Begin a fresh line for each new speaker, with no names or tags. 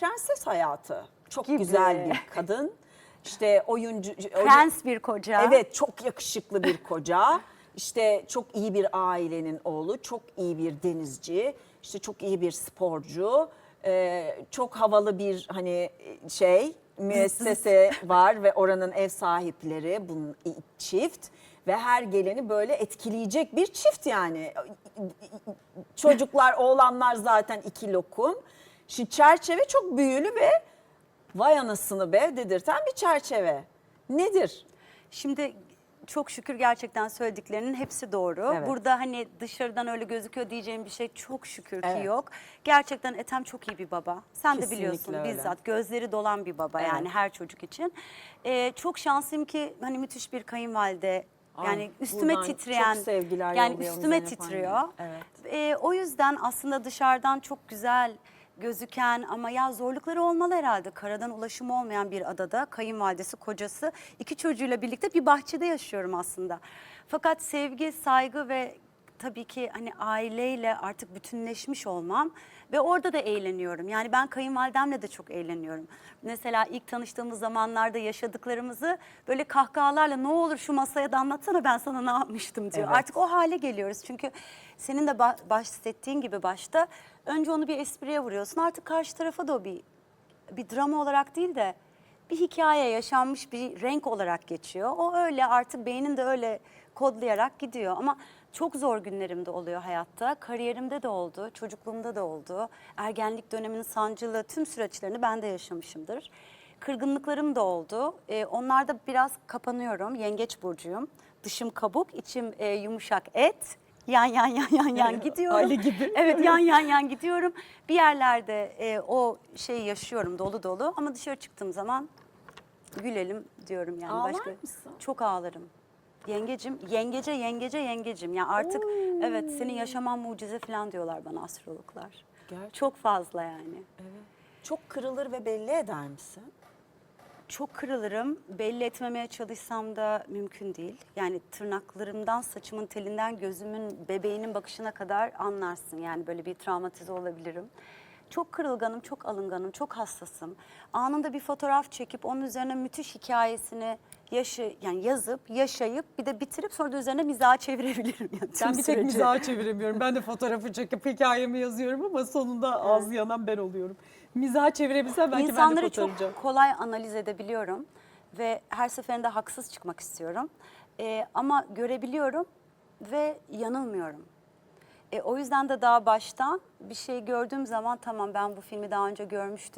prenses hayatı. Çok
Gibi.
güzel bir kadın. İşte oyuncu...
Prens bir koca.
Evet çok yakışıklı bir koca. İşte çok iyi bir ailenin oğlu, çok iyi bir denizci, işte çok iyi bir sporcu, e, çok havalı bir hani şey müessese var ve oranın ev sahipleri bunun çift ve her geleni böyle etkileyecek bir çift yani. Çocuklar, oğlanlar zaten iki lokum. Şimdi çerçeve çok büyülü ve vay anasını be dedirten bir çerçeve. Nedir?
Şimdi çok şükür gerçekten söylediklerinin hepsi doğru.
Evet.
Burada hani dışarıdan öyle gözüküyor diyeceğim bir şey çok şükür ki
Evet.
yok. Gerçekten Ethem çok iyi bir baba. Sen de
Kesinlikle
biliyorsun
öyle.
bizzat gözleri dolan bir baba
Evet.
yani her çocuk için. Ee, çok şanslıyım ki hani müthiş bir kayınvalide.
Ay,
Yani üstüme titreyen,
sevgiler
yani üstüme titriyor.
Evet.
Ee, o yüzden aslında dışarıdan çok güzel gözüken ama ya zorlukları olmalı herhalde. Karadan ulaşımı olmayan bir adada kayınvalidesi, kocası, iki çocuğuyla birlikte bir bahçede yaşıyorum aslında. Fakat sevgi, saygı ve tabii ki hani aileyle artık bütünleşmiş olmam ve orada da eğleniyorum. Yani ben kayınvalidemle de çok eğleniyorum. Mesela ilk tanıştığımız zamanlarda yaşadıklarımızı böyle kahkahalarla ne olur şu masaya da anlatsana ben sana ne yapmıştım diyor.
Evet.
Artık o hale geliyoruz. Çünkü senin de ba- bahsettiğin gibi başta önce onu bir espriye vuruyorsun. Artık karşı tarafa da o bir bir drama olarak değil de bir hikaye yaşanmış bir renk olarak geçiyor. O öyle artık beynin de öyle kodlayarak gidiyor. Ama çok zor günlerim de oluyor hayatta. Kariyerimde de oldu, çocukluğumda da oldu. Ergenlik döneminin sancılı tüm süreçlerini ben de yaşamışımdır. Kırgınlıklarım da oldu. Ee, onlarda biraz kapanıyorum. Yengeç burcuyum. Dışım kabuk, içim e, yumuşak et. Yan yan yan yan yan gidiyorum.
Aile gibi.
Evet yan yan yan gidiyorum. Bir yerlerde e, o şeyi yaşıyorum dolu dolu ama dışarı çıktığım zaman gülelim diyorum yani.
Ağlar
Başka
mısın?
Çok ağlarım. Yengecim, yengece, yengece, yengecim. Yani artık evet senin yaşaman mucize falan diyorlar bana astrologlar.
Gerçekten.
Çok fazla yani.
Çok kırılır ve belli eder misin?
Çok kırılırım. Belli etmemeye çalışsam da mümkün değil. Yani tırnaklarımdan, saçımın telinden, gözümün, bebeğinin bakışına kadar anlarsın. Yani böyle bir travmatize olabilirim. Çok kırılganım, çok alınganım, çok hassasım. Anında bir fotoğraf çekip onun üzerine müthiş hikayesini yaşı yani yazıp, yaşayıp bir de bitirip sonra da üzerine mizah çevirebilirim. Yani
Ben bir tek mizaha çeviremiyorum. Ben de fotoğrafı çekip hikayemi yazıyorum ama sonunda ağzı yanan ben oluyorum. Mizaha çevirebilsem belki ben de
İnsanları
kurtaracağım.
çok kolay analiz edebiliyorum ve her seferinde haksız çıkmak istiyorum. Ee, ama görebiliyorum ve yanılmıyorum. E, o yüzden de daha baştan bir şey gördüğüm zaman tamam ben bu filmi daha önce görmüştüm.